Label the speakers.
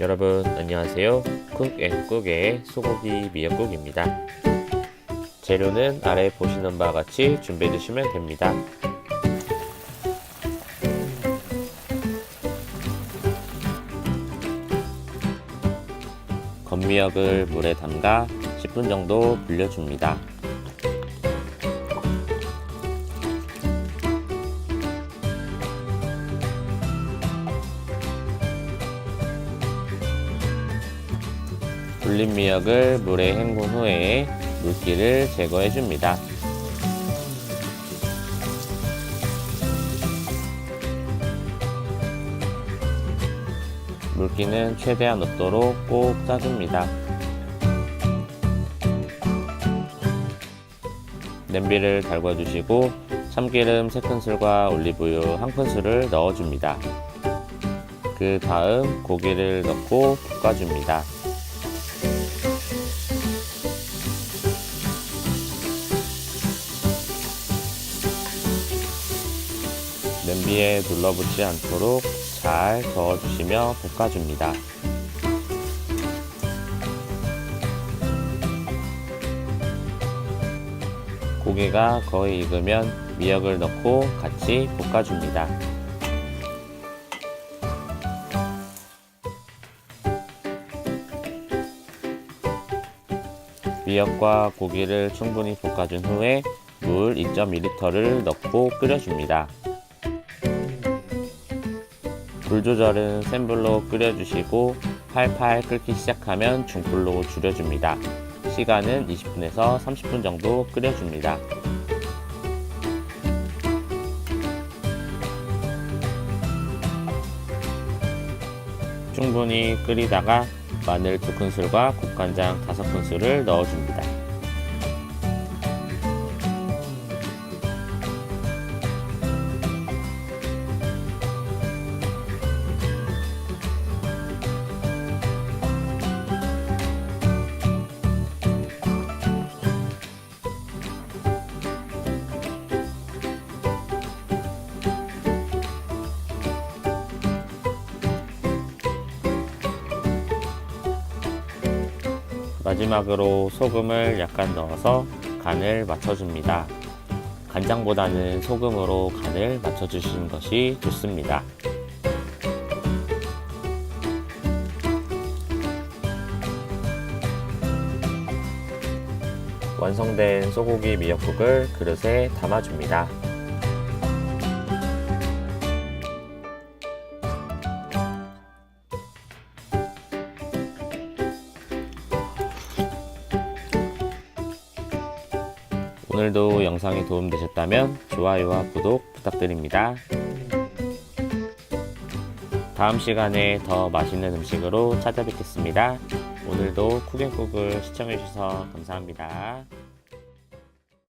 Speaker 1: 여러분 안녕하세요. 쿡앤국의 소고기 미역국입니다. 재료는 아래 보시는 바와 같이 준비해 주시면 됩니다. 건미역을 물에 담가 10분 정도 불려줍니다. 불린 미역을 물에 헹군 후에 물기를 제거해 줍니다. 물기는 최대한 없도록 꼭 짜줍니다. 냄비를 달궈주시고 참기름 3큰술과 올리브유 1큰술을 넣어줍니다. 그 다음 고기를 넣고 볶아줍니다. 냄비에 눌러붙지 않도록 잘 저어주시며 볶아줍니다. 고기가 거의 익으면 미역을 넣고 같이 볶아줍니다. 미역과 고기를 충분히 볶아준 후에 물 2.2리터를 넣고 끓여줍니다. 불 조절은 센 불로 끓여주시고 팔팔 끓기 시작하면 중불로 줄여줍니다. 시간은 20분에서 30분 정도 끓여줍니다. 충분히 끓이다가 마늘 2큰술과 국간장 5큰술을 넣어줍니다. 마지막으로 소금을 약간 넣어서 간을 맞춰줍니다. 간장보다는 소금으로 간을 맞춰주시는 것이 좋습니다. 완성된 소고기 미역국을 그릇에 담아줍니다. 오늘도 영상이 도움되셨다면 좋아요와 구독 부탁드립니다. 다음 시간에 더 맛있는 음식으로 찾아뵙겠습니다. 오늘도 쿡앤쿡을 시청해주셔서 감사합니다.